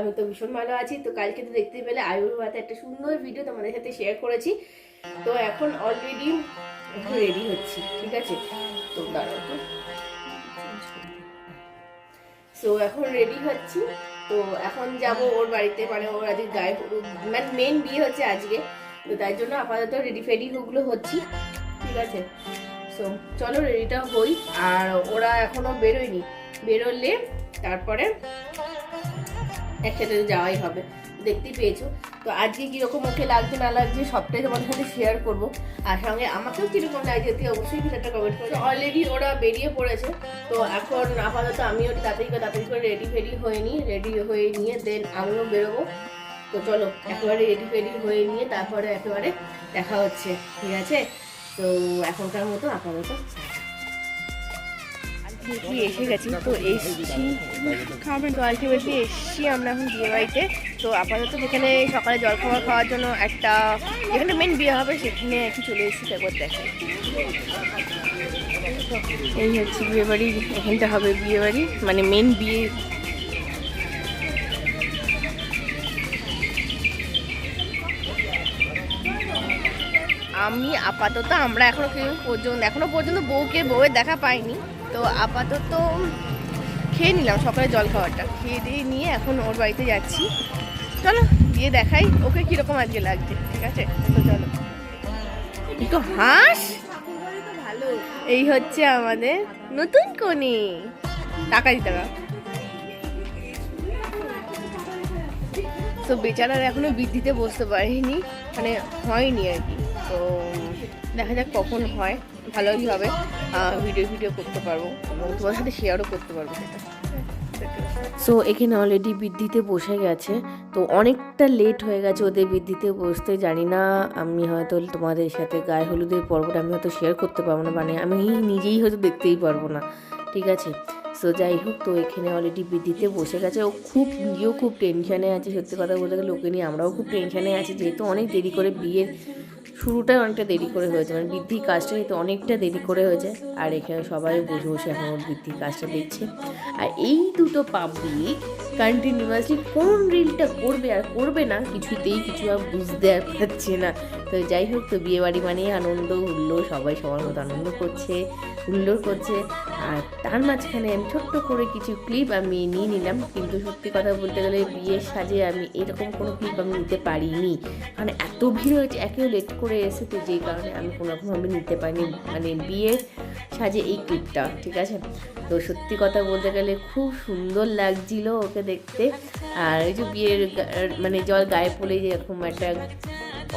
আমি তো ভীষণ ভালো আছি তো কালকে তো দেখতে পেলে আয়ুর হাতে একটা সুন্দর ভিডিও তোমাদের সাথে শেয়ার করেছি তো এখন অলরেডি রেডি হচ্ছি ঠিক আছে তো দাঁড়াও তো সো এখন রেডি হচ্ছি। তো এখন যাব ওর বাড়িতে মানে ওর আজকে গায়ে হলুদ মানে মেন বিয়ে হচ্ছে আজকে। তো তাই জন্য আপাতত রেডি ফেডি ওগুলো হচ্ছি। ঠিক আছে? সো চলো রেডিটা হই। আর ওরা এখনও বেরোয়নি। বেরোলে তারপরে একসাথে যাওয়াই হবে। দেখতেই পেয়েছ। তো আজকে কীরকম ওকে লাগছে না লাগছে সবটাই তোমাদের সাথে শেয়ার করব। আর সঙ্গে আমাকেও কীরকম লাগছে, তুই অবশ্যই কিছু একটা কমেন্ট করো অলরেডি ওরা বেরিয়ে পড়েছে, তো এখন আপাতত আমিও তাড়াতাড়ি করে তাড়াতাড়ি করে রেডি ফেডি হয়ে নিই রেডি হয়ে নিয়ে দেন আমিও বেরোবো। তো চলো, একেবারে রেডি ফেডি হয়ে নিয়ে তারপরে একেবারে দেখা হচ্ছে, ঠিক আছে? তো এখনকার মতো আপাতত আলটিমেটলি এসে গেছি। তো এসছি তো আলটিমেটলি এসছি আমরা এখন বিয়ে বাড়িতে তো আপাতত যেখানে সকালে জলখাবার খাওয়ার জন্য একটা যেখানে মেন বিয়ে হবে সেখানে একটু চলে এসেছি, তারপর দেখে এই হচ্ছে বিয়ে বাড়ি এখানটা হবে বিয়ে বাড়ি মানে মেন বিয়ে। আমি আপাতত আমরা এখনও কেউ পর্যন্ত, এখনও পর্যন্ত বউকে, বউয়ের দেখা পাইনি। তো আপাতত খেয়ে নিলাম সকালে জল খাওয়াটা খেয়ে দিয়ে নিয়ে এখন ওর বাড়িতে যাচ্ছি। চলো, গিয়ে দেখাই ওকে কীরকম আজকে লাগছে, ঠিক আছে? তো চলো। একটু হাঁস! এই হচ্ছে আমাদের নতুন কোণে টাকা দিতে তো বেচারার এখনও বৃদ্ধিতে বসতে পারেনি মানে হয়নি আর কি। তো দেখা যাক কখন হয়। ভালোই হবে। ভিডিও ভিডিও করতে পারব এবং তোমার সাথে শেয়ারও করতে পারব সেটা। সো এখানে অলরেডি বৃদ্ধিতে বসে গেছে। তো অনেকটা লেট হয়ে গেছে ওদের বৃদ্ধিতে বসতে। জানি না, আমি হয়তো তোমাদের সাথে গায়ে হলুদের পর্বটা আমি হয়তো শেয়ার করতে পারব না। মানে আমি নিজেই হয়তো দেখতেই পারব না। ঠিক আছে? সো যাই হোক, তো এখানে অলরেডি বৃদ্ধিতে বসে গেছে। ও খুব নিজেও খুব টেনশানে আছে। সত্যি কথা বলতে গেলে, ওকে নিয়ে আমরাও খুব টেনশানে আছি। যেহেতু অনেক দেরি করে বিয়ের শুরুটাই অনেকটা দেরি করে হয়েছে। মানে বৃদ্ধির কাজটা কিন্তু অনেকটা দেরি করে হয়েছে। আর এখানে সবাই বসে বসে এখন বৃদ্ধির কাজটা দেখছে। আর এই দুটো পাবলিক কন্টিনিউয়াসলি কোন রিলটা করবে আর করবে না কিছুতেই কিছু আর বুঝতে আর পারছে না। তো যাই হোক, তো বিয়েবাড়ি মানে আনন্দ হুল্লো সবাই সবার মতো আনন্দ করছে, হুল্লোড় করছে। আর তার মাঝখানে আমি ছোট্ট করে কিছু ক্লিপ আমি নিয়ে নিলাম। কিন্তু সত্যি কথা বলতে গেলে বিয়ের সাজে আমি এরকম কোনো ক্লিপ আমি নিতে পারিনি। মানে এত ভিড় হয়েছে একেও লেট করে এসে তো যেই কারণে আমি কোনো রকমভাবে নিতে পারিনি। মানে বিয়ের সাজে এই ক্লিপটা ঠিক আছে? তো সত্যি কথা বলতে গেলে খুব সুন্দর লাগছিল ওকে দেখতে। আর এই যে বিয়ের মানে জল গায়ে পড়লে যেরকম একটা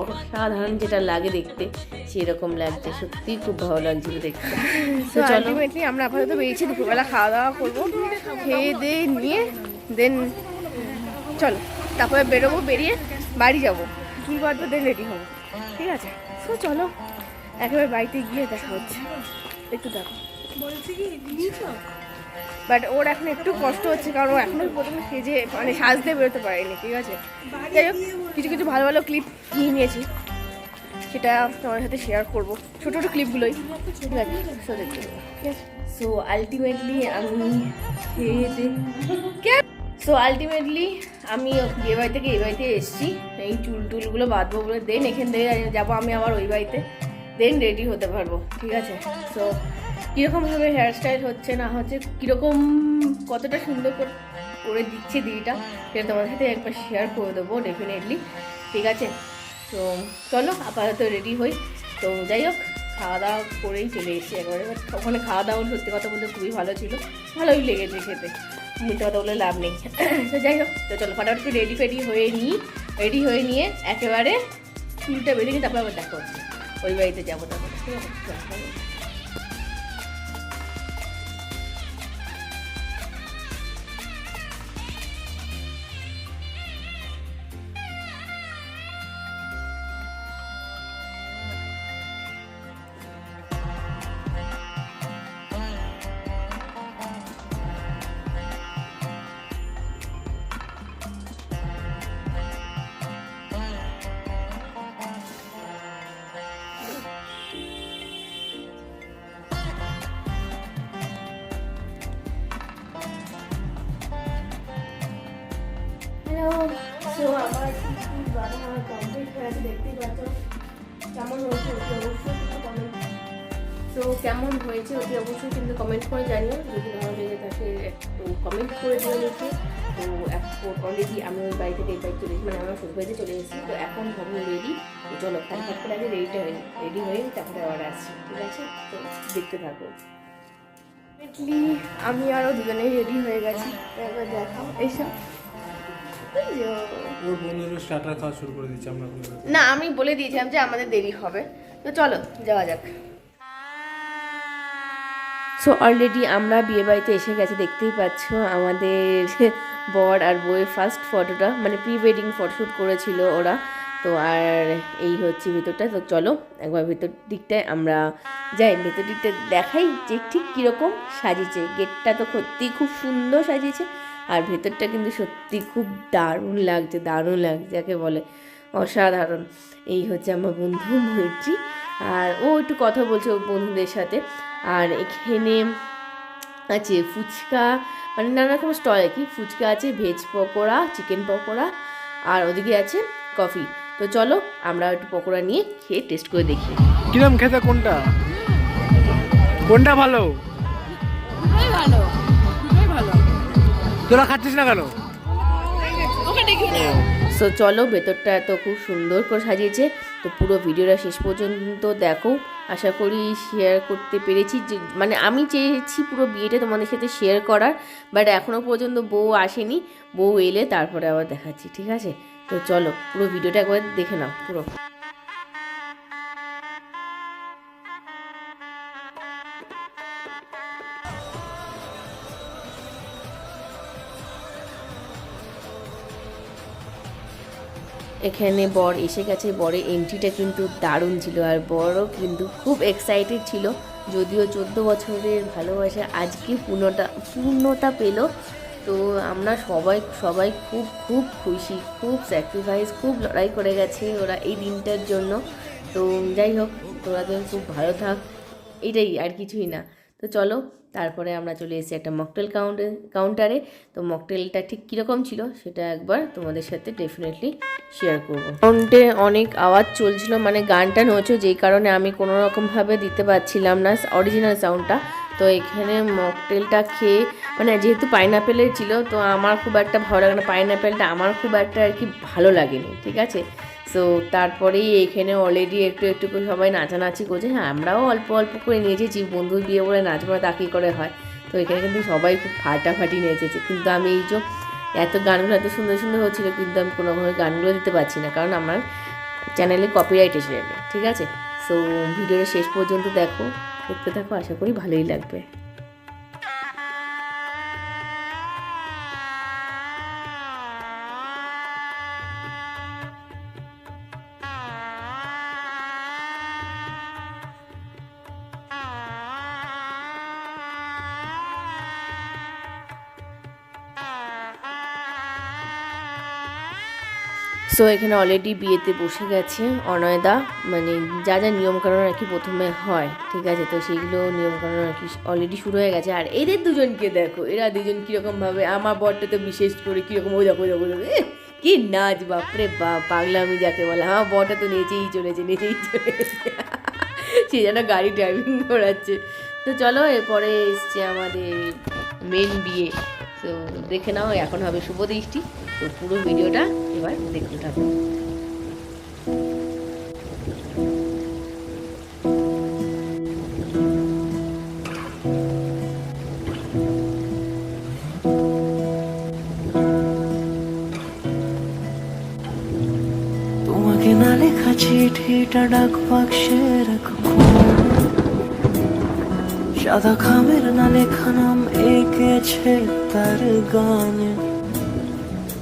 অসাধারণ যেটা লাগে দেখতে সেরকম লাগছে। সত্যি খুব ভালো লাগছিল দেখতে। তো আলটিমেটলি আমরা আপাতত বেরিয়েছি দুপুরবেলা খাওয়া দাওয়া করব খেয়ে দিয়ে নিয়ে দেন চলো তারপরে বেরোবো বেরিয়ে বাড়ি যাব। চুল বাঁধবো দেন রেডি হব। ঠিক আছে। তো চলো। একেবারে বাড়িতে গিয়ে দেখা হচ্ছে একটু দেখো। বাট ওর এখন একটু কষ্ট হচ্ছে কারণ ও এখনও প্রথমে সেজে মানে সাজতে বেরোতে পারেনি ঠিক আছে? যাই হোক কিছু কিছু ভালো ভালো ক্লিপ নিয়ে নিয়েছি। সেটা তোমার সাথে শেয়ার করব। ছোটো ছোটো ক্লিপগুলোই ঠিক আছে সো আলটিমেটলি আমি সো আলটিমেটলি আমি বিয়ে বাড়ি থেকে এই বাড়িতে এসেছি। এই চুল টুলগুলো বাঁধবো বলে দেন এখান থেকে যাব, আমি আবার ওই বাড়িতে। দেন রেডি হতে পারব, ঠিক আছে? সো কীরকমভাবে হেয়ারস্টাইল হচ্ছে না হচ্ছে, কীরকম কতটা সুন্দর করে দিচ্ছে দিদিটা, সেটা তোমাদের সাথে একবার শেয়ার করে দেবো ডেফিনেটলি ঠিক আছে? তো চলো, আপাতত রেডি হই। তো যাই হোক, খাওয়া দাওয়া করেই চলে এসেছি একবারে। ওখানে খাওয়া দাওয়া সত্যি কথা বলতে খুবই ভালো ছিল। ভালোই লেগেছে খেতে। মিথ্যে কথা বলে লাভ নেই। তো যাই হোক তো চলো ফটাফট একটু রেডি ফেডি হয়ে নিই রেডি হয়ে নিয়ে একেবারে চুলটা নিই তারপর আবার দেখা হচ্ছে। ওই বাড়িতে যাব তারপর ঠিক আছে? কমপ্লিট হয়ে গেছে দেখতেই পাচ্ছ কেমন হয়েছে অতি অবশ্যই কমেন্ট তো কেমন হয়েছে অতি অবশ্যই কিন্তু কমেন্ট করে জানিও। যদি ভালো লেগে থাকে একটু কমেন্ট করে দিও লিখে তো অলরেডি আমি ওই বাড়ি থেকে এই বাড়ি চলে এসেছি মানে আমার শ্বশুর বাড়িতে চলে এসেছি। তো, এখন ভাবুন রেডি চলো ফটফট করে আগে রেডিটা হয়ে রেডি হয়ে তারপরে আবার আসছি, ঠিক আছে? তো, দেখতে থাকো। আমি আরও দুজনেই রেডি হয়ে গেছি। একবার দেখাও এইসব ওর বন্ধুরা স্টার্টার খাওয়া শুরু করে দিচ্ছে আমরা না আমি বলে দিয়েছিলাম যে আমাদের দেরি হবে। তো চলো যাওয়া যাক। সো অলরেডি আমরা বিয়ে বাড়িতে এসে গেছে দেখতেই পাচ্ছ আমাদের বর আর বউয়ের ফার্স্ট ফটোটা মানে প্রি ওয়েডিং ফটোশ্যুট করেছিল ওরা। তো আর এই হচ্ছে ভেতরটা। তো চলো একবার ভেতর দিকটায় আমরা যাই। ভেতর দিকটা দেখাই যে ঠিক কীরকম সাজিয়েছে। গেটটা তো সত্যিই খুব সুন্দর সাজিয়েছে। আর ভেতরটা কিন্তু সত্যি খুব দারুণ লাগছে দারুণ লাগছে যাকে বলে অসাধারণ। এই হচ্ছে আমার বন্ধু মৈত্রী। আর ও একটু কথা বলছে ওর বন্ধুদের সাথে। আর এখানে আছে ফুচকা মানে নানা রকম স্টল আর কি ফুচকা আছে ভেজ পকোড়া চিকেন পকোড়া আর ওদিকে আছে কফি তো চলো আমরা একটু পকোড়া নিয়ে খেয়ে টেস্ট করে দেখি। কিরম খেতে কোনটা? কোনটা ভালো। তোরা খাচ্ছিস না কেন? সো চলো ভেতরটা এত খুব সুন্দর করে সাজিয়েছে। তো পুরো ভিডিওটা শেষ পর্যন্ত দেখো। আশা করি শেয়ার করতে পেরেছি। যে মানে আমি চেয়েছি পুরো বিয়েটা তোমাদের সাথে শেয়ার করার বাট এখনও পর্যন্ত বউ আসেনি। বউ এলে তারপরে আবার দেখাচ্ছি ঠিক আছে? তো চলো পুরো ভিডিওটা একবার দেখে নাও পুরো। এখানে বর এসে গেছে। বরের এন্ট্রিটা কিন্তু দারুণ ছিল আর বড়ও কিন্তু খুব এক্সাইটেড ছিল। যদিও চোদ্দ বছরের ভালোবাসা আজকে পূর্ণতা পূর্ণতা পেল। তো আমরা সবাই সবাই খুব খুব খুশি, খুব স্যাক্রিফাইস খুব লড়াই করে গেছে ওরা এই দিনটার জন্য। তো যাই হোক, তোরা তো খুব ভালো থাক। এটাই আর কিছুই না। তো চলো তারপরে আমরা চলে এসেছি একটা মকটেল কাউন্টে কাউন্টারে তো মকটেলটা ঠিক কীরকম ছিল সেটা একবার তোমাদের সাথে ডেফিনেটলি শেয়ার করব। কাউন্টে অনেক আওয়াজ চলছিল মানে গানটা নড়ছো, যেই কারণে আমি কোনো রকমভাবে দিতে পারছিলাম না অরিজিনাল সাউন্ডটা তো এখানে মকটেলটা খেয়ে মানে যেহেতু পাইনাপেলের ছিল, তো আমার খুব একটা ভালো লাগে না। পাইনাপেলটা আমার খুব একটা আর কি ভালো লাগেনি, ঠিক আছে? সো তারপরেই এখানে অলরেডি একটু একটু করে সবাই নাচানাচি করছে। হ্যাঁ আমরাও অল্প অল্প করে নেচেছি বন্ধুর বিয়ে বলে নাচ তা কী করে হয়? তো এখানে কিন্তু সবাই খুব ফাটাফাটি নেচেছে। কিন্তু আমি এই যে এত গানগুলো এত সুন্দর সুন্দর হচ্ছিল, কিন্তু আমি কোনোভাবে গানগুলো দিতে পারছি না। কারণ আমার চ্যানেলে কপিরাইট এসে যাবে, ঠিক আছে? সো ভিডিওটা শেষ পর্যন্ত দেখো, দেখতে থাকো, আশা করি ভালোই লাগবে। সো এখানে অলরেডি বিয়েতে বসে গেছে অনয়দা। মানে যা যা নিয়মকানুন আর কি প্রথমে হয় ঠিক আছে? তো সেইগুলো নিয়মকানুন আর কি অলরেডি শুরু হয়ে গেছে। আর এদের দুজনকে দেখো এরা দুজন কীরকমভাবে আমার বরটা তো বিশেষ করে কীরকম ওই দেখো দেখো দেখো, কি নাচ বাপরে বাপ পাগলামি যাকে বলে আমার বরটা তো নেচেই চলেছে নেচেই চলেছে। সে যেন গাড়ি ড্রাইভিং করাচ্ছে। তো চলো এরপরে এসছে আমাদের মেন বিয়ে। তো দেখে নাও এখন হবে শুভ দৃষ্টি। তো পুরো ভিডিওটা এবার দেখতে থাকো তোমাকে না লেখা চিঠিটা ডাক বাক্সে রাখো সাদা খামের না লেখা নাম এঁকেছে তার গানে।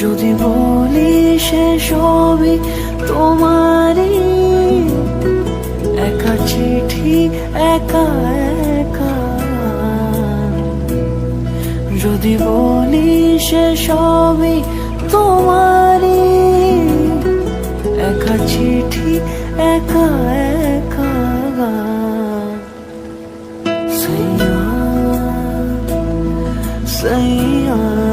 যদি বলি সে সবই তোমারই। একা চিঠি, একা একা। যদি বলি সে সবই তোমারই। একা চিঠি, একা একা। সৈয়া সৈয়া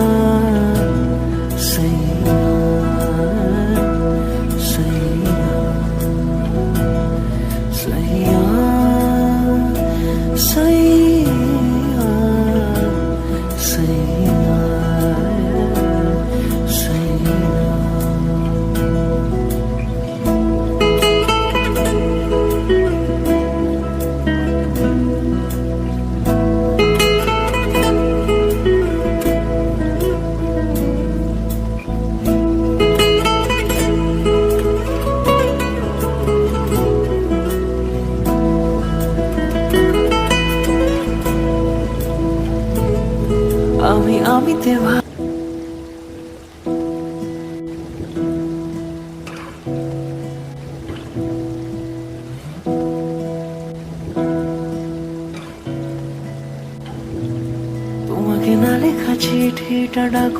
চিঠিটা ডাক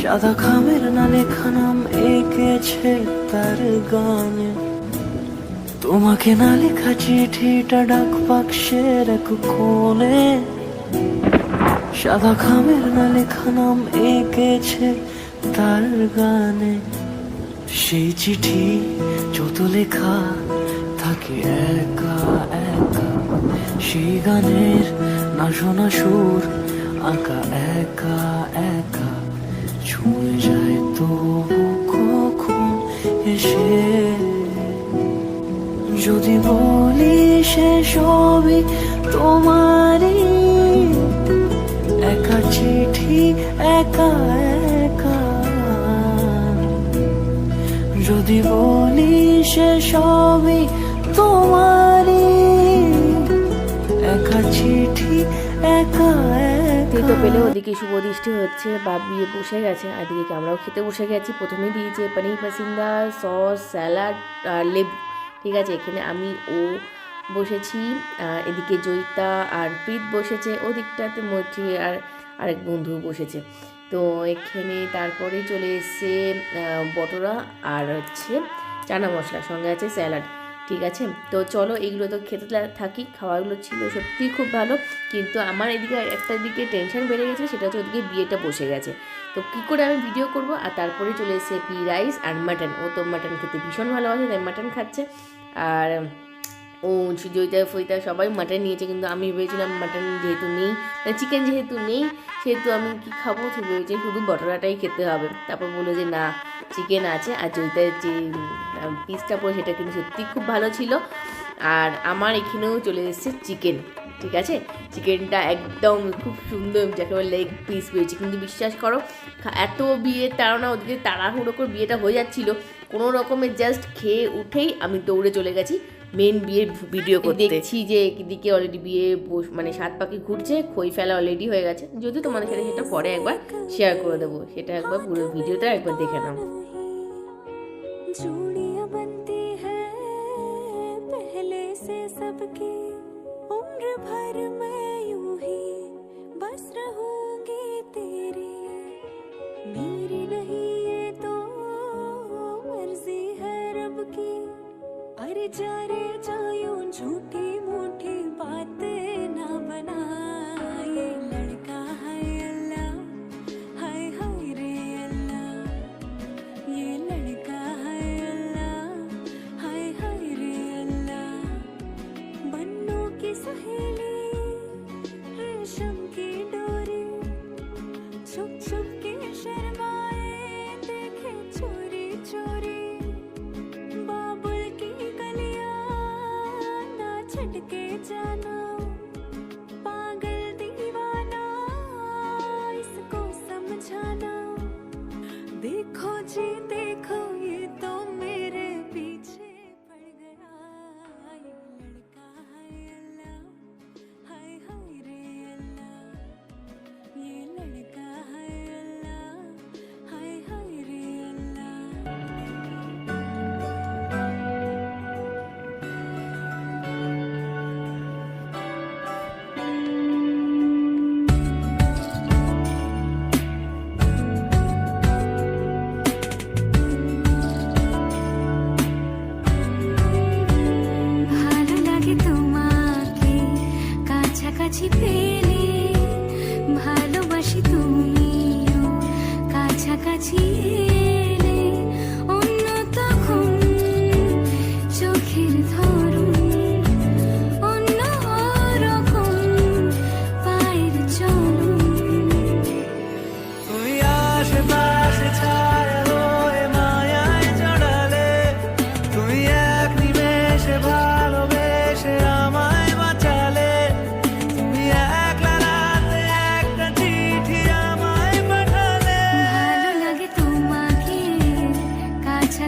সাদা খামের না লেখা নাম এঁকেছে তার গানে। তোমাকে না লেখা চিঠিটা ডাক বাক্সে রাখো কোণে সাদা খামের না লেখা নাম এঁকেছে তার গানে। সেই চিঠি যত লেখা থাকে একা একা সেই গানের না শোনা সুর, আঁকা, একা একা। ছুঁয়ে যায় তো কখন এসে? যদি বলি সে সবই তোমারই, একা চিঠি, একা একা। যদি বলি সে সবই তোমারই, একা চিঠি তো পেলে ওদিকে শুভ দৃষ্টি হচ্ছে বা বিয়ে বসে গেছে, আর এদিকে আমরাও খেতে বসে গেছি। প্রথমে দিয়েছে পনির পাসিন্দা সস, স্যালাড আর লেবু। ঠিক আছে, এখানে আমি, ও বসেছি এদিকে জয়িতা আর প্রীত বসেছে, ওদিকটাতে মৈত্রী আর আরেক বন্ধু বসেছে। তো এখানে তারপরে চলে এসছে বটরা আর হচ্ছে চানা মশলা, সঙ্গে আছে স্যালাড। ঠিক আছে? তো চলো এগুলো তো খেতে থাকি, খাওয়াগুলো ছিল সত্যি খুব ভালো। কিন্তু আমার এদিকে একটা দিকে টেনশন বেড়ে গেছে, সেটা হচ্ছে ওদিকে বিয়েটা বসে গেছে। তো কী করে আমি ভিডিও করব? আর তারপরে চলে এসে পি রাইস আর মাটন ও তো মাটন খেতে ভীষণ ভালোবাসে, তাই মাটন খাচ্ছে। আর ও জয়িতা ফইতা সবাই মাটন নিয়েছে, কিন্তু আমি ভেবেছিলাম মাটন যেহেতু নেই চিকেন যেহেতু নেই, সেহেতু আমি কি খাব? তো ভেবেছি শুধু বটরাটাই খেতে হবে। তারপর বলল যে, না চিকেন আছে। আর জয়িতার যে পিসটা পড়ে সেটা কিন্তু সত্যি খুব ভালো ছিল। আর আমার এখানেও চলে এসেছে চিকেন ঠিক আছে? চিকেনটা একদম খুব সুন্দর, যাকে লেগ পিস পেয়েছি। কিন্তু বিশ্বাস করো এত বিয়ে তাড়না, ওদিকে তাড়াহুড়ো করে বিয়েটা হয়ে যাচ্ছিল। কোনো রকমের জাস্ট খেয়ে উঠেই আমি দৌড়ে চলে গেছি। মেন বিয়ের ভিডিও করতে দেখছি যে এদিকে অলরেডি বিয়ে বস- মানে সাত পাখি ঘুরছে খই ফেলা অলরেডি হয়ে গেছে যদি তোমাদের সাথে সেটা পরে একবার শেয়ার করে দেবো সেটা একবার পুরো ভিডিওটা একবার দেখে নাও चूड़ियां बनती है पहले से सबकी उम्र भर मैं यूं ही बस रहूंगी বিচারে যায় ছুটি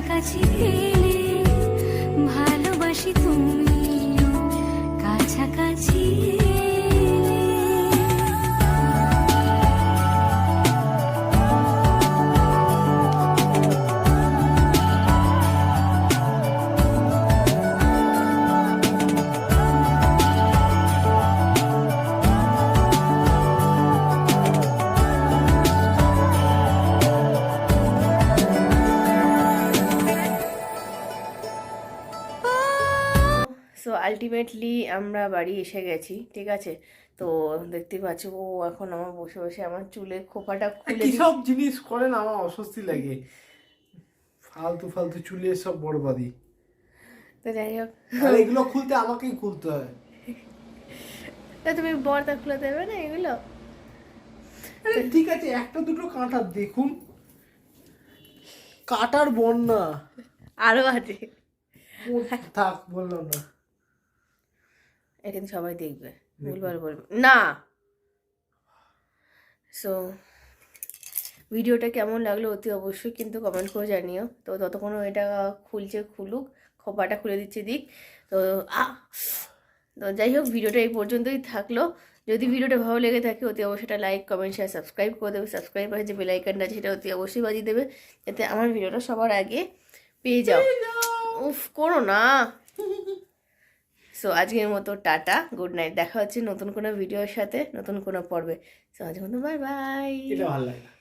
কাছাকাছি ভালোবাসি তুমিও সো আলটিমেটলি আমরা বাড়ি এসে গেছি ঠিক আছে? তো দেখতে পাচ্ছ ও এখন আমার বসে বসে আমার চুলের খোপাটা খুলে সব জিনিস করেন আমার অস্বস্তি লাগে। ফালতু ফালতু চুলের সব বরবাদি তো যাই হোক। এগুলো খুলতে আমাকেই খুলতে হয়। তা তুমি বরটা খুলে দেবে না এগুলো? আরে ঠিক আছে একটা দুটো কাঁটা দেখুন। কাটার বন্যা। আরও আছে। থাক বললাম না। এটা কিন্তু সবাই দেখবে। ভুলভাল বলবে। না! সো ভিডিওটা কেমন লাগল অতি অবশ্যই কিন্তু কমেন্ট করে জানিও। তো ততক্ষণ এটা খুলছে খুলুক খোপাটা খুলে দিচ্ছে দিক। তো আ তো যাই হোক ভিডিওটা এই পর্যন্তই থাকল। যদি ভিডিওটা ভালো লেগে থাকে অতি অবশ্যই এটা লাইক কমেন্ট শেয়ার সাবস্ক্রাইব করে দেবে। সাবস্ক্রাইব করে যে বেলাইকানটা আছে সেটা অতি অবশ্যই বাজিয়ে দেবে। যাতে আমার ভিডিওটা সবার আগে পেয়ে যাও! উফ করো না! সো আজকের মতো টাটা গুড নাইট দেখা হচ্ছে নতুন কোনো ভিডিওর সাথে, নতুন কোনো পর্বে। সো আজকের মতো বাই বাই ভালো লাগে